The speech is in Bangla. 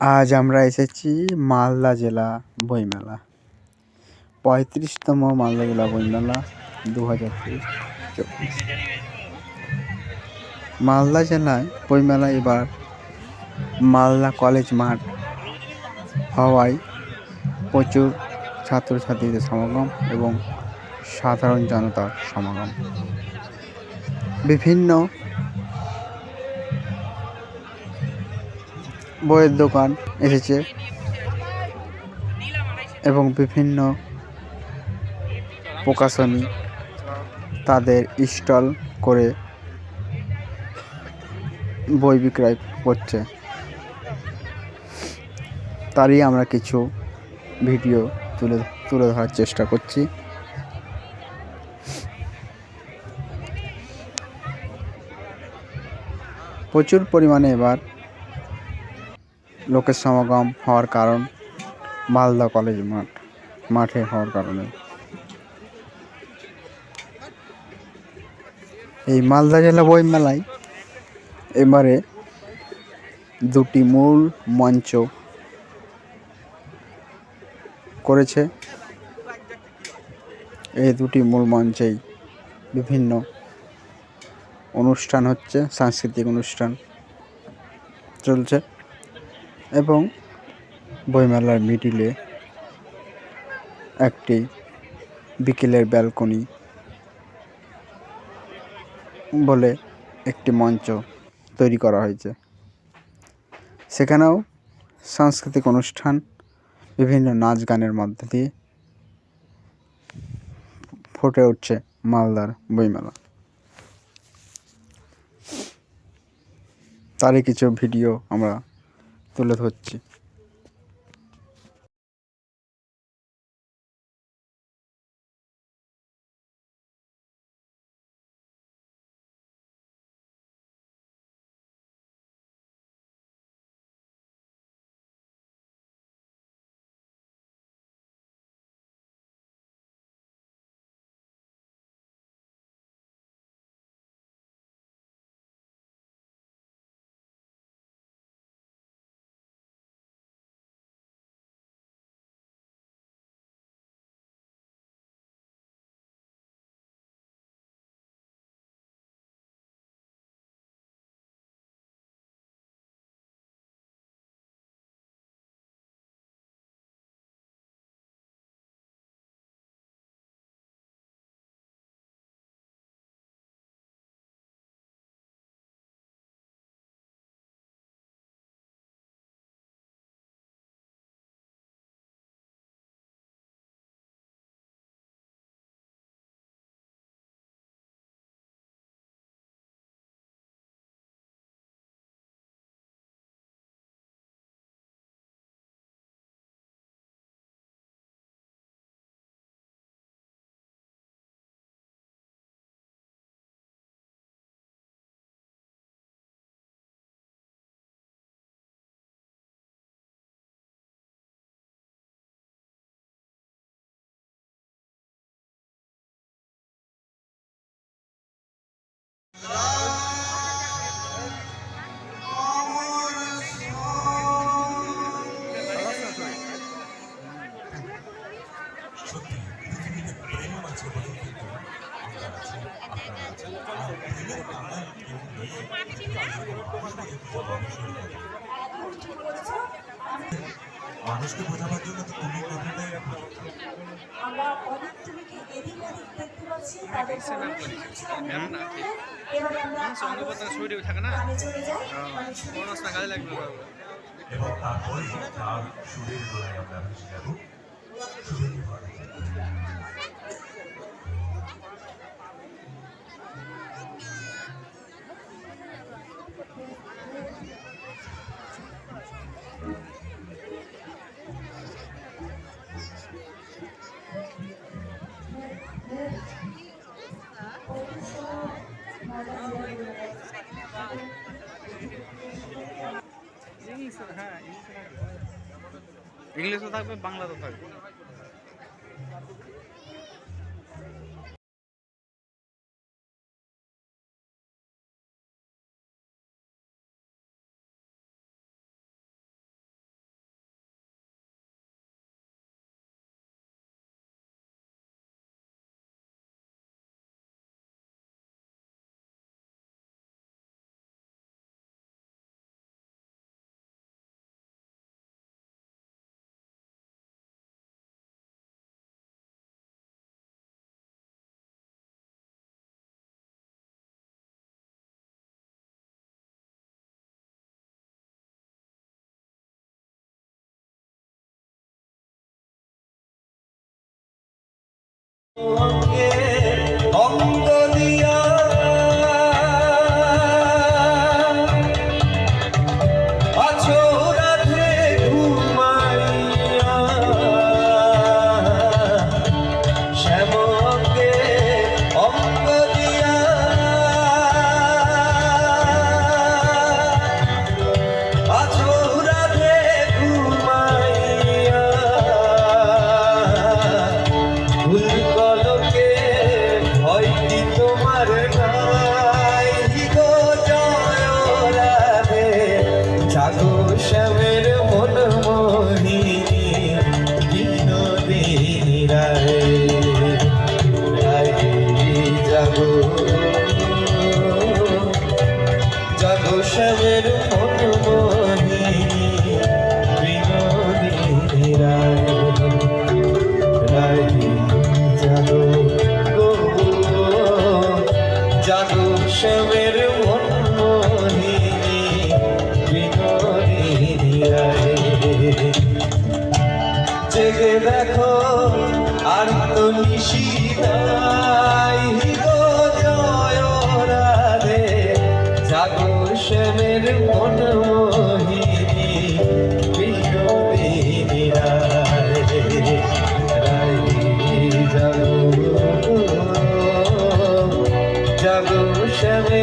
আজ আমরা এসেছি মালদা জেলা বইমেলা। পঁয়ত্রিশতম মালদা জেলা বইমেলা দু হাজার তেইশ মালদা জেলায় বইমেলা এবার মালদা কলেজ মাঠ হওয়ায় প্রচুর ছাত্রছাত্রীদের সমাগম এবং সাধারণ জনতার সমাগম। বিভিন্ন বইয়ের দোকান এসেছে এবং বিভিন্ন প্রকাশনী তাদের স্টল করে বই বিক্রয় করছে। তারই আমরা কিছু ভিডিও তুলে তুলে ধরার চেষ্টা করছি। প্রচুর পরিমাণে এবার লোকের সমাগম হওয়ার কারণ মালদা কলেজ মাঠ মাঠে হওয়ার কারণে। এই মালদা জেলা বই মেলায় এবারে দুটি মূল মঞ্চ করেছে। এই দুটি মূল মঞ্চেই বিভিন্ন অনুষ্ঠান হচ্ছে, সাংস্কৃতিক অনুষ্ঠান চলছে। এবং বইমেলার মিডিলে একটি বিকেলের ব্যালকনি বলে একটি মঞ্চ তৈরি করা হয়েছে। সেখানেও সাংস্কৃতিক অনুষ্ঠান, বিভিন্ন নাচ গানের মধ্যে দিয়ে ফুটে উঠছে মালদার বইমেলা। তারই কিছু ভিডিও আমরা তুলে ধরছি। সত্যি পৃথিবীতে প্রেম আছে বলেই কিন্তু আমরা আছি আপনারা আছেন। আর প্রেমের বাঙাল কেউ নেই মানুষকে বোঝাবার জন্য তো তুমি কথাটাই আমরা অনেক এদিক ওদিক দেখতে পাচ্ছি তাদের আমরা শরীরে থাকে না চলে যাই। মানে কোন রাস্তা কাজে লাগবে? এবং তারপরে তার সুরের আমরা ভেসে যাব। হ্যাঁ ইংলিশও থাকবে বাংলাতেও থাকবে। অঙ্গ শ্যামের মন